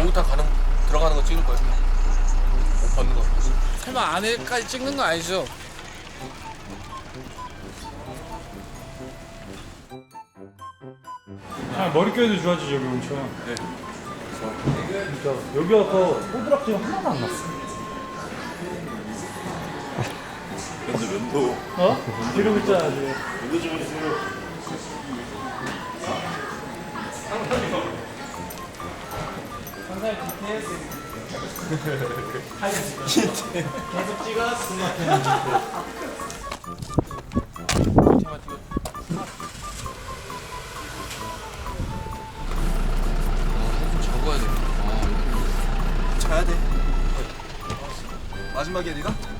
목욕탕 가는 들어가는 거 찍을 거예요. 옷 벗는 거. 설마 안에까지 찍는 거 아니죠? 아 머릿결도 좋아지죠 여기 엄청 네. 진짜 여기 와서 꼬부락지가 하나도 안 났어 근데 면도 어? 기르고 있잖아 지금 면도 좀 해주세요. 계속 찍어 스마트 테마 찍어. 아, 적어야 돼. 아, 자야 돼. 마지막이야 네가?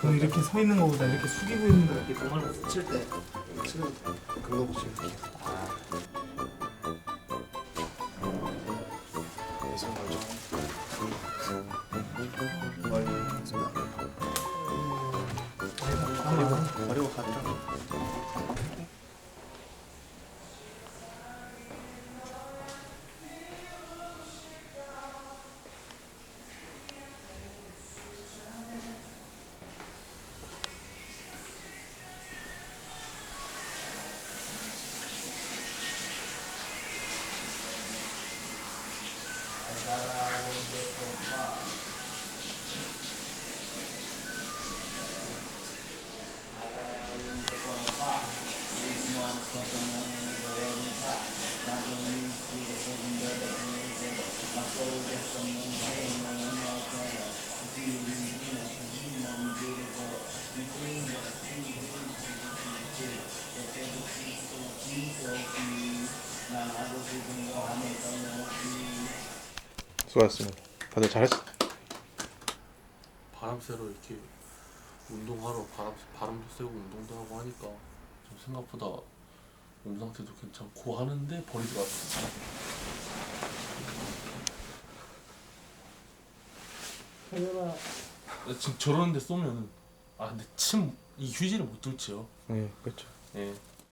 그럼 이렇게 서 있는 거보다 이렇게 숙이고 있는 거 이렇게 동아리 칠때 치는 그거 보지. 손 걸죠. 알겠습 버리고 가 수고하셨습니다. 다들 잘했어. 바람 쐬러 이렇게 운동하러 바람 바람도 쐬고 운동도 하고 하니까 좀 생각보다 몸 상태도 괜찮고 하는데 버리지가 않았어. 지금 저러는데 쏘면은 아 근데 침 이 휴지를 못 뚫지요. 네, 그렇죠. 예.